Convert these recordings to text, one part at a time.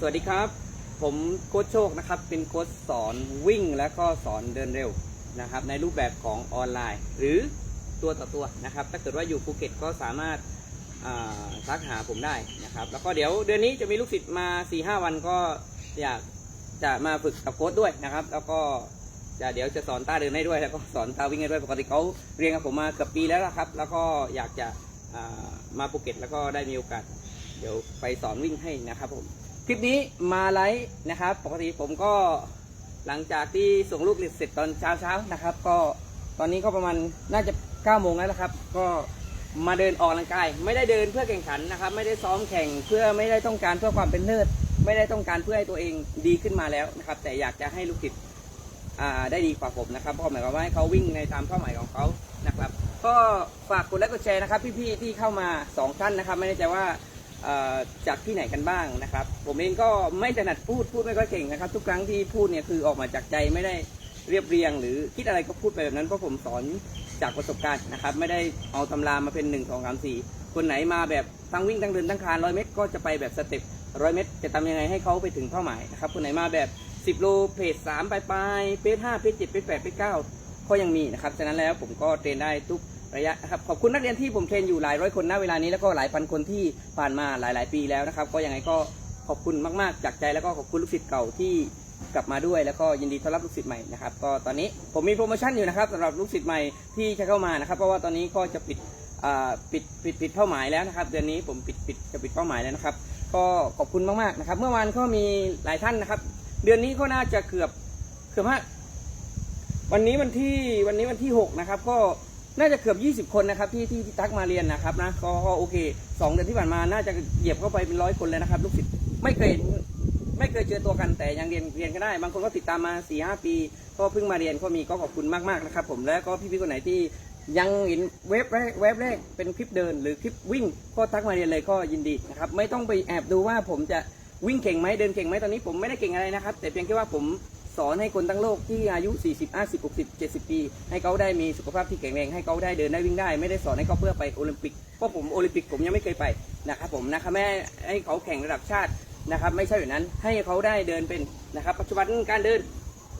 สวัสดีครับ ผมโค้ชโชคนะครับ เป็นโค้ชสอนวิ่งและก็สอนเดินเร็วนะครับ ในรูปแบบของออนไลน์ หรือตัวต่อตัวนะครับ ถ้าเกิดว่าอยู่ภูเก็ตก็สามารถทักหาผมได้นะครับ แล้วก็เดี๋ยวเดือนนี้จะมีลูกศิษย์มา4ีหวันก็อยากจะมาฝึกกับโค้ชด้วยนะครับ แล้วก็จะเดี๋ยวจะสอนตาเดินให้ด้วยแล้วก็สอนตาวิ่งให้ด้วยปกติเขาเรียนกับผมมาเกือบปีแล้วละครับ แล้วก็อยากจะามาภูเก็ตแล้วก็ได้มีโอกาส เดี๋ยวไปสอนวิ่งให้นะครับผม คลิปนี้มาไลฟ์นะครับ ปกติผมก็หลังจากที่ส่งลูกเสร็จตอนเช้าเช้านะครับ ก็ตอนนี้ก็ประมาณน่าจะ9โมงแล้วนะครับ ก็มาเดินออกกำลังกาย ไม่ได้เดินเพื่อแข่งขันนะครับ ไม่ได้ซ้อมแข่งเพื่อไม่ได้ต้องการเพื่อความเป็นเลิศไม่ได้ต้องการเพื่อให้ตัวเองดีขึ้นมาแล้วนะครับ แต่อยากจะให้ลูกศิษย์ได้ดีกว่าผมนะครับเพราะหมายความว่าให้เขาวิ่งในตามเป้าหมายของเขานะครับ ก็ฝากกดไลค์กดแชร์นะครับ พี่ๆที่เข้ามาสองท่านนะครับ ไม่แน่ใจว่า จากที่ไหนกันบ้างนะครับ ผมเองก็ไม่ถนัดพูดพูดไม่ค่อยเก่งนะครับ ทุกครั้งที่พูดเนี่ยคือออกมาจากใจไม่ได้เรียบเรียง หรือคิดอะไรก็พูดไปแบบนั้นเพราะผมสอนจากประสบการณ์นะครับ ไม่ได้เอาตำรามาเป็น1 2 3 4 คนไหนมาแบบทั้งวิ่งทั้งเดินทั้งคานร้อยเมตรก็จะไปแบบสเต็ปร้อยเมตร จะทำยังไงให้เขาไปถึงเป้าหมายนะครับคนไหนมาแบบ 10 โลเพจ3ปลายปลายๆเพจ5เพจ7เพจ8เพจ9ก็ยังมีนะครับฉะนั้นแล้วผมก็เทรนได้ทุก ระยะครับขอบคุณนักเรียนที่ผมเทรนอยู่หลายร้อยคนณเวลานี้แล้วก็หลายพันคนที่ผ่านมาหลาย ๆ ปีแล้วนะครับ ก็ยังไงก็ขอบคุณมาก ๆ จากใจแล้วก็ขอบคุณลูกศิษย์เก่าที่กลับมาด้วยแล้วก็ยินดีต้อนรับลูกศิษย์ใหม่นะครับก็ตอนนี้ผมมีโปรโมชั่นอยู่นะครับสำหรับลูกศิษย์ใหม่ที่จะเข้ามานะครับ เพราะว่าตอนนี้ก็จะปิดอ่าปิดปิดปิดเป้าหมายแล้วนะครับ เดือนนี้ผมปิดปิดจะปิดเป้าหมายแล้วนะครับ ก็ขอบคุณมากๆนะครับ เมื่อวานก็มีหลายท่านนะครับ เดือนนี้ก็น่าจะเกือบเกือบห้าวันนี้วันที่วันนี้วันที่หกนะครับ ก็ น่าจะเกือบ 20 คนนะครับที่ที่ที่ทักมาเรียนนะครับนะก็ก็โอเคสองเดือนที่ผ่านมาน่าจะเหยียบเข้าไปเป็นร้อยคนเลยนะครับลูกศิษย์ไม่เคยไม่เคยเจอตัวกันแต่ยังเรียนเรียนกันได้ บางคนก็ติดตามมา4ีหปี ก็เพิ่งมาเรียนก็มีก็ขอบคุณมากๆนะครับ ผมแล้วก็พี่ๆคนไหนที่ยังเห็นเว็บแรกเว็บแรกเป็นคลิปเดิน หรือคลิปวิ่งก็ทักมาเรียนเลยก็ยินดีนะครับไม่ต้องไปแอบดูว่าผมจะวิ่งเก่งไหมเดินเก่งไหมตอนนี้ผมไม่ได้เก่งอะไรนะครับ แต่เพียงแค่ว่าผม สอนให้คนทั้งโลกที่อายุ 40 50 60 70 ปี ให้เขาได้มีสุขภาพที่แข็งแรงให้เขาได้เดินได้วิ่งได้ ไม่ได้สอนให้เขาเพื่อไปโอลิมปิกเพราะผมโอลิมปิกผมยังไม่เคยไปนะครับผมนะครับแม่ให้เขาแข่งระดับชาตินะครับ ไม่ใช่แบบนั้นให้เขาได้เดินเป็นนะครับ ปัจจุบันการเดิน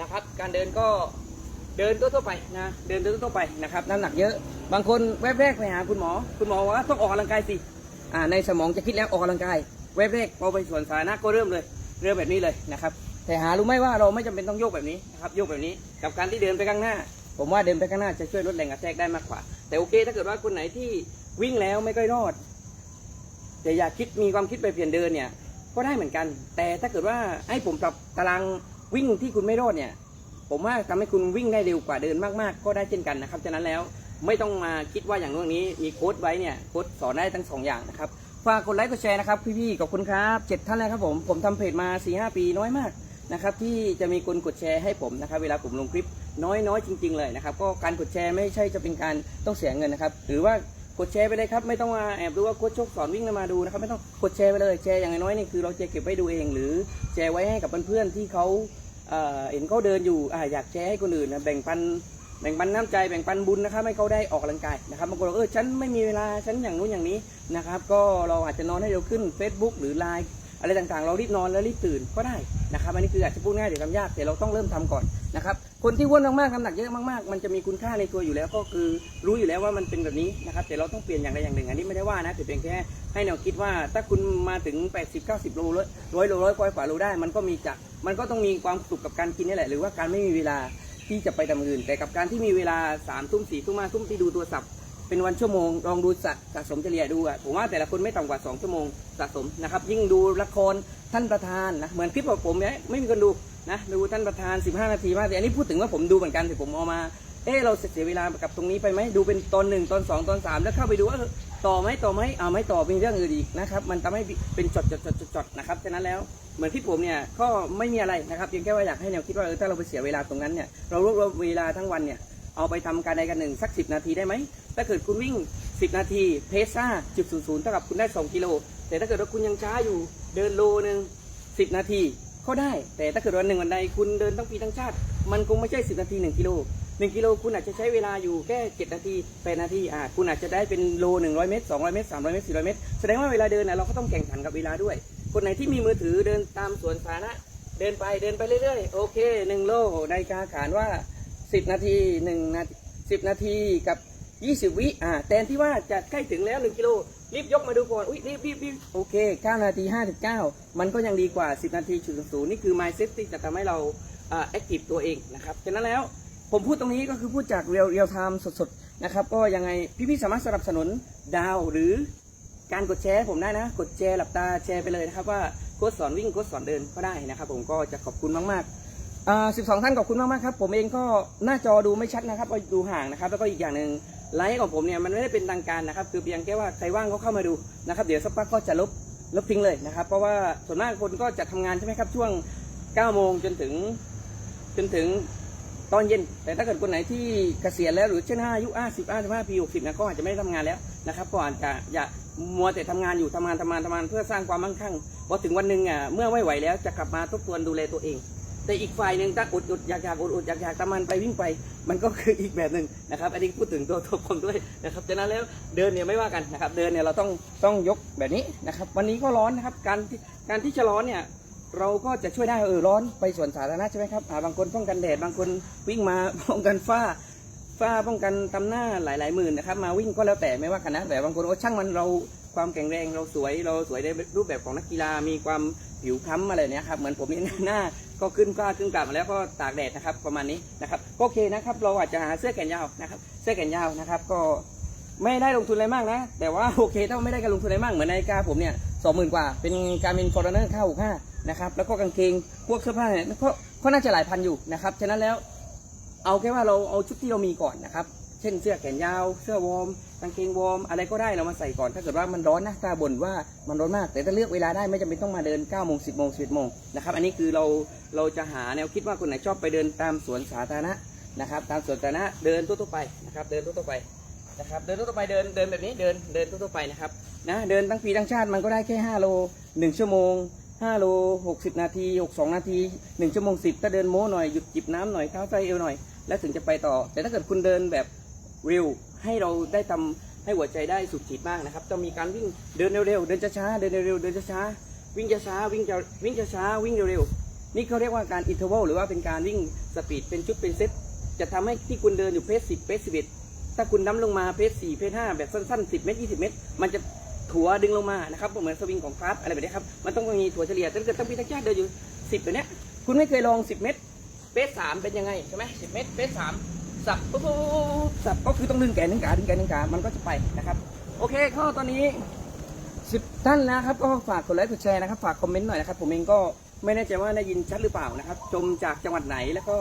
นะครับ การเดินก็เดินทั่วไปนะเดินทั่วไปนะครับน้ำหนักเยอะ บางคนแวบแรกไปหาคุณหมอ คุณหมอว่าต้องออกกำลังกายสิในสมองจะคิดแล้วออกกำลังกาย แวบแรกพอไปสวนสาธารณะก็เริ่มเลย เริ่มแบบนี้เลยนะครับ แต่หารู้ไหมว่าเราไม่จำเป็นต้องโยกแบบนี้นะครับโยกแบบนี้ กับการที่เดินไปข้างหน้า ผมว่าเดินไปข้างหน้าจะช่วยลดแรงกระแทกได้มากกว่า แต่โอเค ถ้าเกิดว่าคนไหนที่วิ่งแล้วไม่ค่อยรอด แต่อยากคิดมีความคิดไปเปลี่ยนเดินเนี่ยก็ได้เหมือนกัน แต่ถ้าเกิดว่าให้ผมปรับตารางวิ่งที่คุณไม่รอดเนี่ย ผมว่าทำให้คุณวิ่งได้เร็วกว่าเดินมากๆ ก็ได้เช่นกันนะครับฉะนั้นแล้วไม่ต้องมาคิดว่าอย่างนู้นอย่างนี้มีโค้ดไว้เนี่ยโค้ดสอนได้ทั้งสองอย่างนะครับฝากกดไลค์กดแชร์นะครับพี่ๆขอบคุณครับเจ็ดท่านแล้วครับผมผมทำเพจมา4ีหปีน้อยมาก นะครับที่จะมีคนกดแชร์ให้ผมนะครับ เวลาผมลงคลิปน้อยๆจริง ๆเลยนะครับ ก็การกดแชร์ไม่ใช่จะเป็นการต้องเสียเงินนะครับ หรือว่ากดแชร์ไปเลยครับไม่ต้องมาแอบดูว่าโค้ชโชคสอนวิ่งมาดูนะครับไม่ต้องกดแชร์ไปเลยแชร์อย่างน้อยๆนี่คือเราจะเก็บไว้ดูเอง หรือแชร์ไว้ให้กับเพื่อนๆที่เขาเห็นเขาเดินอยู่ออยากแชร์ให้คนอื่นนะแบ่งปันแบ่งปันน้ำใจแบ่งปันบุญนะครับให้เขาได้ออกกำลังกายนะครับบางคนเออฉันไม่มีเวลาฉันอย่างนู้นอย่างนี้นะครับก็เราอาจจะนอนให้เร็วขึ้น Facebook หรือไลน์ อะไรต่างๆ เรารีบนอนแล้วรีบตื่นก็ได้นะครับอันนี้คืออาจจะพูดง่ายหรือทำยากแต่เราต้องเริ่มทำก่อนนะครับคนที่อ้วนมากๆน้ำหนักเยอะมากๆ มันจะมีคุณค่าในตัวอยู่แล้วก็คือรู้อยู่แล้วว่ามันเป็นแบบนี้นะครับแต่เราต้องเปลี่ยนอย่างใดอย่างหนึ่งอันนี้ไม่ได้ว่านะแต่เพียงแค่ให้แนวคิดว่าถ้าคุณมาถึง 80 90โลร้อยโลร้อยกว่าโลได้ มันก็มีจากมันก็ต้องมีความสุขกับการกินนี่แหละหรือว่าการไม่มีเวลาที่จะไปทำอื่น แต่กับการที่มีเวลา3ามทุ่มสี่ทุ่มห้าทุ่มที่ดูโทรศัพท์ เป็นวันชั่วโมงลองดูสะสะสมเฉลี่ยดูอะผมว่าแต่ละคนไม่ต่ำกว่า 2 ชั่วโมงสะสมนะครับ ยิ่งดูละครท่านประธานนะเหมือนคลิปของผมเนี่ยไม่มีคนดูนะดูท่านประธาน 15 นาทีมากแต่อันนี้พูดถึงว่าผมดูเหมือนกันแต่ผมเอามาเออเราเสียเวลากับตรงนี้ไปไหมดูเป็นตอนหนึ่งตอนสองตอนสามแล้วเข้าไปดูว่าต่อไหมต่อไหมเอาไม่ต่อเป็นเรื่องอื่นอีกนะครับมันทำให้เป็นจดจดจดจดจดนะครับฉะนั้นแล้วเหมือนที่ผมเนี่ยก็ไม่มีอะไรนะครับเพียงแค่ว่าอยากให้แนวคิดว่าเออถ้าเราไปเสียเวลาตรงนั้นเนี่ยเรารวบรวมเวลาทั้งวันเนี่ยเอาไปทำการใดกันหนึ่งสักสินาทีได้ไหม ถ้าเกิดคุณวิ่ง 10 นาทีเพสซ่าจุดศูนย์ศูนย์เท่ากับคุณได้ 2 กิโล แต่ถ้าเกิดว่าคุณยังช้าอยู่เดินโลหนึ่ง10 นาทีก็ได้ แต่ถ้าเกิดวันหนึ่งวันใดคุณเดินทั้งปีทั้งชาติ มันคงไม่ใช่ 10 นาที 1 กิโล 1 กิโลคุณอาจจะใช้เวลาอยู่แค่ 7 นาที8นาทีอ่าคุณอาจจะได้เป็นโล 100 เมตร 200 เมตร 300 เมตร 400 เมตร แสดงว่าเวลาเดินนะเราก็ต้องแข่งขันกับเวลาด้วย คนไหนที่มีมือถือเดินตามสวนสาธารณะเดินไปเดินไปเรื่อยๆ โอเคหนึ่งโลนาฬิกาขานว่า 10 นาที1นาที10 นาทีกับ 20 วิอ่าแทนที่ว่าจะใกล้ถึงแล้ว 1 กิโล รีบยกมาดูก่อน อุ้ยรีบรีบรีบโอเค 9 นาที 59 มันก็ยังดีกว่า 10 นาทีจุดศูนย์นี่คือ mindset ที่จะทำให้เราอ่า active ตัวเองนะครับฉะนั้นแล้วผมพูดตรงนี้ก็คือพูดจากเรียลเรียลไทม์สดๆนะครับก็ยังไงพี่ๆสามารถสนับสนุนดาวหรือการกดแชร์ให้ผมได้นะ กดแชร์หลับตาแชร์ไปเลยนะครับว่าโค้ชสอนวิ่งโค้ชสอนเดินก็ได้นะครับผมก็จะขอบคุณมากๆอ่า12 ท่านขอบคุณมากๆครับผมเองก็หน้าจอดูไม่ชัดนะครับก็ดูห่างนะครับแล้วก็อีกอย่างหนึ่ง ไลฟ์ของผมเนี่ยมันไม่ได้เป็นทางการนะครับคือเพียงแค่ว่าใครว่างก็เข้ามาดูนะครับเดี๋ยวสักพักก็จะลบลบทิ้งเลยนะครับเพราะว่าส่วนมากคนก็จะทำงานใช่ไหมครับช่วง9โมงจนถึงจนถึงตอนเย็น แต่ถ้าเกิดคนไหนที่เกษียณแล้วหรือเช่น5อายุ50 55ปี60นะก็อาจจะไม่ได้ทำงานแล้วนะครับก็อาจจะอย่ามัวแต่ทำงานอยู่ทำงานทำงานทำงานเพื่อสร้างความมั่งคั่งพอถึงวันหนึ่งอะเมื่อไม่ไหวแล้วจะกลับมาทบทวนดูแลตัวเอง แต่อีกฝ่ายหนึ่งถ้าอุดอุดอยากอยากอุดอุดอยากอยากตามันไปวิ่งไป มันก็คืออีกแบบหนึ่งนะครับ อันนี้พูดถึงตัวตัวผมด้วยนะครับฉะนั้นแล้วเดินเนี่ยไม่ว่ากันนะครับ เดินเนี่ยเราต้องต้องยกแบบนี้นะครับ วันนี้ก็ร้อนนะครับ การที่การที่จะร้อนเนี่ยเราก็จะช่วยได้เออร้อนไปสวนสาธารณะใช่ไหมครับาบางคนป้องกันแดดบางคนวิ่งมาป้องกันฝ้าฝ้าป้องกันตำหน้าหลาย ๆ หมื่นนะครับมาวิ่งก็แล้วแต่ไม่ว่ากันนะแต่บางคนโอ้ช่างมันเราความแข็งแรงเราสวยเราสวยในรูปแบบของนักกีฬามีความผิวคล้ำอะไรเนี้ยครับเหมือนผมนี่หน้า ก็ขึ้นกล้าขึ้นกลับมาแล้วก็ตากแดดนะครับประมาณนี้นะครับก็โอเคนะครับ เราอาจจะหาเสื้อแขนยาวนะครับ เสื้อแขนยาวนะครับ ก็ไม่ได้ลงทุนอะไรมากนะ แต่ว่าโอเคถ้าไม่ได้การลงทุนอะไรมากเหมือนนาฬิกาผมเนี่ยสองหมื่นกว่า เป็นการมินฟอร์เนอร์ข้าหกห้านะครับแล้วก็กางเกงพวกเสื้อผ้าเนี่ยก็น่าจะหลายพันอยู่นะครับฉะนั้นแล้วเอาแค่ว่าเราเอาชุดที่เรามีก่อนนะครับ ช่นเสื้อแขนยาว เสื้อวอร์มกางเกงวอร์มอะไรก็ได้เรามาใส่ก่อน ถ้าเกิดว่ามันร้อนนะตาบ่นว่ามันร้อนมาก แต่ถ้าเลือกเวลาได้ไม่จำเป็นต้องมาเดิน9โมง10โมง11โมงนะครับอันนี้คือเราเราจะหาแนวคิดว่าคนไหนชอบไปเดินตามสวนสาธารณะนะครับ ตามสวนสาธารณะเดินทั่วๆไปนะครับเดินทั่วๆไปนะครับเดินทั่วๆไปเดินเดินแบบนี้เดินเดินทั่วๆไปนะครับนะเดินทั้งปีทั้งชาติมันก็ได้แค่ 5 โล 1 ชั่วโมง 5 โล 60 นาที 62 นาที 1 ชั่วโมง 10ถ้าเดินโม้หน่อยหยุดจิบน้ำหน่อยเท้าไส้เอวหน่อย แล้วถึงจะไปต่อ แต่ถ้าเกิดคุณเดินแบบ เร็ว ให้เราได้ทำให้หัวใจได้สุดฉีดมากนะครับจะมีการวิ่งเดินเร็วๆเดินช้าๆเดินเร็วๆเดินช้าๆวิ่งช้าๆวิ่งจะวิ่งช้าๆวิ่งเร็วๆนี่เขาเรียกว่าการอินเทอร์วัลหรือว่าเป็นการวิ่งสปีดเป็นชุดเป็นเซตจะทำให้ที่คุณเดินอยู่เพส10เพส11ถ้าคุณน้ำลงมาเพส4เพส5แบบสั้นๆ10เมตร20เมตร มันจะถัวดึงลงมานะครับเหมือนสวิงของคลาสอะไรแบบนี้ครับมันต้องมีถัวเฉลี่ยถ้าเกิดตั้งปีตั้งชาติเดินอยู่10แบบนี้คุณไม่เคยลอง10เมตรเปสสามเป็นยังไงใช่ไหม10เมตรเปสสาม สับปุ๊บสับก็คือต้องดึงแขนดึงขาดึงแขนดึงขามันก็จะไปนะครับ โอเคข้อตอนนี้10ท่านนะครับก็ฝากกดไลค์กดแชร์นะครับ ฝากคอมเมนต์หน่อยนะครับผมเองก็ไม่แน่ใจว่าได้ยินชัดหรือเปล่านะครับ ชมจากจังหวัดไหนแล้วก็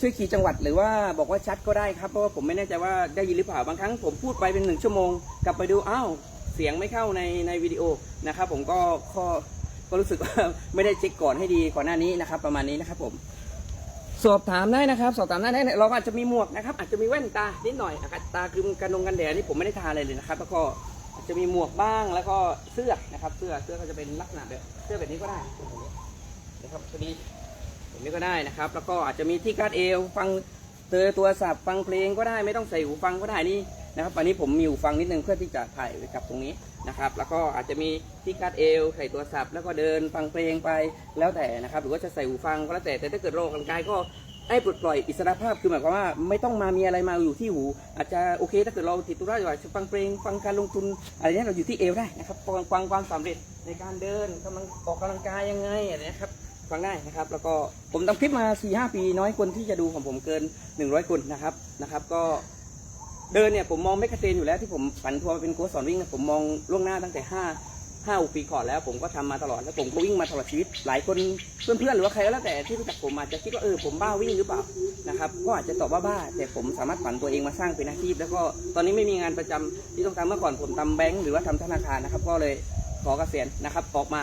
ช่วยขี่จังหวัดหรือว่าบอกว่าชัดก็ได้ครับเพราะว่าผมไม่แน่ใจว่าได้ยินหรือเปล่าบางครั้งผมพูดไปเป็นหนึ่งชั่วโมง กลับไปดูอ้าวเสียงไม่เข้าในในวิดีโอนะครับ ผมก็ข้อก็รู้สึกว่าไม่ได้เช็คก่อนให้ดีก่อนหน้านี้นะครับ ประมาณนี้นะครับผม สอบถามได้นะครับ สอบถามได้ได้เราอาจจะมีหมวกนะครับ อาจจะมีแว่นตานิดหน่อยอากาศตาคือกันดงกันแดดนี่ผมไม่ได้ทาอะไรเลยนะครับ แล้วก็อาจจะมีหมวกบ้างแล้วก็เสื้อนะครับ เสื้อเสื้อก็จะเป็นลักษณะแบบเสื้อแบบนี้ก็ได้นะครับพอดีแบบนี้ก็ได้นะครับ แล้วก็อาจจะมีที่คาดเอวฟังเตอตัวสับฟังเพลงก็ได้ไม่ต้องใส่หูฟังก็ได้นี่ นะครับอันนี้ผมมีหูฟังนิดนึงเพื่อที่จะถ่ายไว้กับตรงนี้นะครับ แล้วก็อาจจะมีที่คาดเอวใส่ตัวสับแล้วก็เดินฟังเพลงไปแล้วแต่นะครับ หรือว่าจะใส่หูฟังก็แล้วแต่แต่ถ้าเกิดโรคกังกายก็ให้ปลดปล่อยอิสระภาพคือหมายความว่าไม่ต้องมามีอะไรมาอยู่ที่หู อาจจะโอเค ถ้าเกิดเราติดตัวได้อยู่อาฟังเพลงฟังการลงทุนอะไรเนี้ยเราอยู่ที่เอวได้นะครับฟังฟังความสำเร็จในการเดินกำลังออกกำลังกายยังไงอะไรนี้ยครับฟังได้นะครับ แล้วก็ผมทำคลิปมา4ีหปี น้อยคนที่จะดูของผมเกิน 100 คนนะครับนะครับ ก็ เดินเนี่ยผมมองไม่กระเตนอยู่แล้วที่ผมผันทัวร์เป็นโค้ชสอนวิ่งนี่ยผมมองล่วงหน้าตั้งแต่5 5 6ปีก่อนแล้ว ผมก็ทำมาตลอดแล้วผมก็วิ่งมาตลอดชีวิต หลายคนเพื่อนๆหรือว่าใครก็แล้วแต่ที่รู้จักผมอาจจะคิดว่าเออผมบ้าวิ่งหรือเปล่านะครับก็อาจจะตอบว่าบ้า แต่ผมสามารถผันตัวเองมาสร้างเป็นอาชีพ แล้วก็ตอนนี้ไม่มีงานประจำที่ต้องทำเมื่อก่อนผมทำแบงก์หรือว่าทำธนาคารนะครับ ก็เลยขอเกษียณนะครับออกมา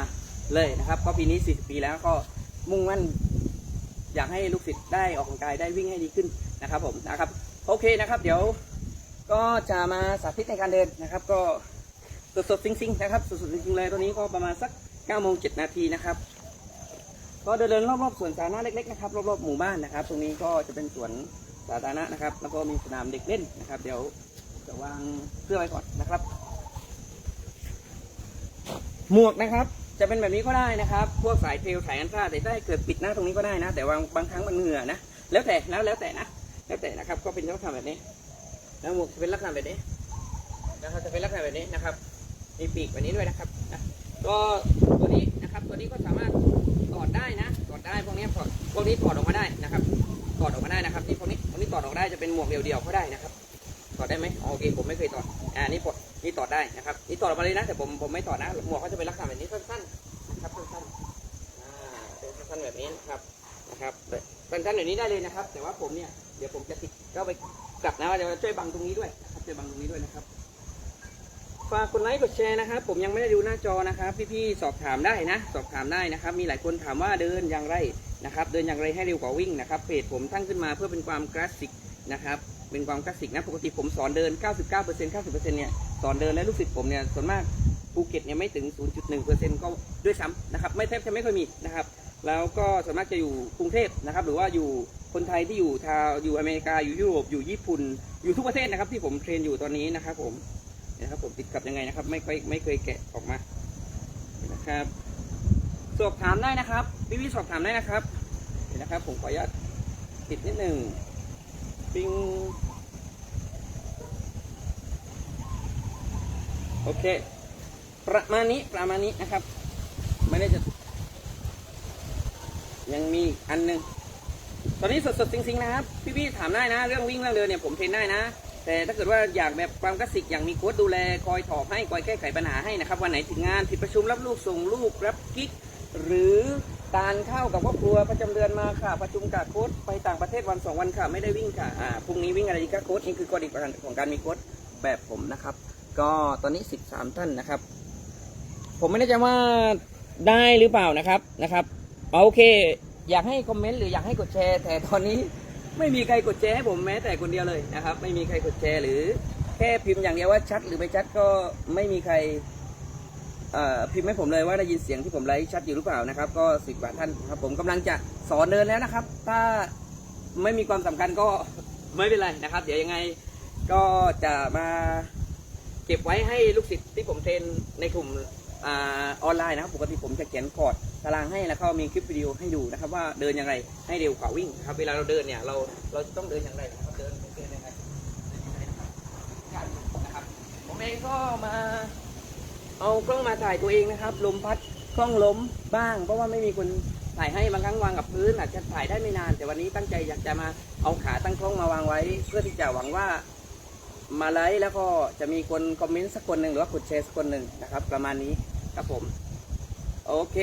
เลยนะครับ ก็ปีนี้40ปีแล้วก็มุ่งมั่น อยากให้ลูกศิษย์ได้ออกกำลังกายได้วิ่งให้ดีขึ้นนะครับผมนะครับโอเคนะครับ เดี๋ยว ก็จะมาสาธิตในการเดินนะครับ ก็สดๆซิงๆนะครับสดๆจริงๆเลยตัวนี้ก็ประมาณสัก9โมง7นาทีนะครับ ก็เดินๆรอบๆสวนสาธารณะเล็กๆนะครับรอบๆหมู่บ้านนะครับ ตรงนี้ก็จะเป็นสวนสาธารณะนะครับ แล้วก็มีสนามเด็กเล่นนะครับ เดี๋ยวจะวางเสื้อไว้ก่อนนะครับ หมวกนะครับจะเป็นแบบนี้ก็ได้นะครับ พวกสายเทลสายอันตราแต่ได้เกิดปิดหน้าตรงนี้ก็ได้นะ แต่บางบางครั้งมันเหงื่อนะ แล้วแต่นะแล้วแต่นะ แล้วแต่นะครับ ก็เป็นลักษณะแบบนี้ แล้วหมวกจะเป็นลักษณะแบบนี้นะครับจะเป็นลักษณะแบบนี้นะครับมีปีกแบบนี้ด้วยนะครับนะก็ตัวนี้นะครับตัวนี้ก็สามารถถอดได้นะถอดได้พวกนี้ถอดพวกนี้ถอดออกมาได้นะครับถอดออกมาได้นะครับนี่พวกนี้พวกนี้ถอดออกได้จะเป็นหมวกเดี่ยวๆก็ได้นะครับถอดได้ไหมโอเคผมไม่เคยถอดอ่านี่ถอดนี่ถอดได้นะครับนี่ถอดออกมาเลยนะแต่ผมผมไม่ถอดนะหมวกก็จะเป็นลักษณะแบบนี้สั้นๆนะครับสั้นๆอ่าเป็นสั้นๆแบบนี้นะครับนะครับสั้นๆแบบนี้ได้เลยนะครับ แต่ว่าผมเนี่ย เดี๋ยวผมจะติดก็ไปกลับนะว่าจะช่วยบังตรงนี้ด้วยนะครับช่วยบังตรงนี้ด้วยนะครับฝากกดไลค์กดแชร์นะครับ ผมยังไม่ได้ดูหน้าจอนะครับ พี่ๆสอบถามได้นะ สอบถามได้นะครับ มีหลายคนถามว่าเดินอย่างไรนะครับ เดินอย่างไรให้เร็วกว่าวิ่งนะครับเพจผมตั้งขึ้นมาเพื่อเป็นความคลาสสิกนะครับเป็นความคลาสสิกนะปกติผมสอนเดิน 99% 90%เนี่ยสอนเดินและลูกศิษย์ผมเนี่ยส่วนมากภูเก็ตเนี่ยไม่ถึง 0.1%ก็ด้วยซ้ำนะครับ ไม่แทบจะไม่ค่อยมีนะครับ แล้วก็ส่วนมากจะอยู่กรุงเทพนะครับ หรือว่าอยู่ คนไทยที่อยู่ทาวอยู่อเมริกาอยู่ยุโรปอยู่ญี่ปุ่น อยู่ทุกประเทศนะครับ ที่ผมเทรนอยู่ตอนนี้นะครับ ผมนะครับผมติดกับยังไงนะครับ ไม่เคยไม่เคยแกะออกมานะครับสอบถามได้นะครับพี่พี่สอบถามได้นะครับเดี๋ยวนะครับ ผมขออนุญาตติดนิดหนึ่งปิงโอเค ประมาณนี้ประมาณนี้นะครับ ไม่ได้จะ ยังมีอันหนึ่ง ตอนนี้สดๆจริงๆนะครับ พี่ๆถามได้นะ เรื่องวิ่งเรื่องเดินเนี่ยผมเทรนได้นะ แต่ถ้าเกิดว่าอยากแบบความคลาสสิกอย่างมีโค้ดดูแลคอยถอกให้คอยแก้ไขปัญหาให้นะครับวันไหนถึงงานผิดประชุมรับลูกส่งลูกรับกิ๊กหรือการเข้ากับครอบครัวประจำเดือนมาค่ะ ประชุมกับโค้ดไปต่างประเทศวันสองวันค่ะ ไม่ได้วิ่งค่ะอ่าพรุ่งนี้วิ่งอะไรดีคะโค้ดนี่คือกฎอีกประการของการมีโค้ดแบบผมนะครับ ก็ตอนนี้ 13 ท่านนะครับ ผมไม่แน่ใจว่าได้หรือเปล่านะครับนะครับโอเค อยากให้คอมเมนต์หรืออยากให้กดแชร์ แต่ตอนนี้ไม่มีใครกดแชร์ให้ผมแม้แต่คนเดียวเลยนะครับ ไม่มีใครกดแชร์หรือแค่พิมพ์อย่างเดียวว่าชัดหรือไม่ชัดก็ไม่มีใครพิมพ์ให้ผมเลยว่าได้ยินเสียงที่ผมไลฟ์ชัดอยู่หรือเปล่านะครับ ก็สิบกว่าท่านครับผมกำลังจะสอนเดินแล้วนะครับ ถ้าไม่มีความสำคัญก็ไม่เป็นไรนะครับ เดี๋ยวยังไงก็จะมาเก็บไว้ให้ลูกศิษย์ที่ผมเทรนในกลุ่ม ออนไลน์นะครับ ปกติผมจะเขียนคอร์ดตารางให้แล้วก็มีคลิปวิดีโอให้ดูนะครับ ว่าเดินยังไงให้เร็วกว่าวิ่งครับ เวลาเราเดินเนี่ยเราเราจะต้องเดินอย่างไรนะครับเดินเดินยังไงเดินยังไงนะครับการนะครับผมเองก็มาเอากล้องมาถ่ายตัวเองนะครับลมพัดกล้องล้มบ้าง เพราะว่าไม่มีคนถ่ายให้บางครั้งวางกับพื้นอาจจะถ่ายได้ไม่นาน แต่วันนี้ตั้งใจอยากจะมาเอาขาตั้งกล้องมาวางไว้ เพื่อที่จะหวังว่ามาไลค์แล้วก็จะมีคนคอมเมนต์สักคนหนึ่งหรือว่ากดแชร์สักคนหนึ่งนะครับ ประมาณนี้ ครับผม โอเค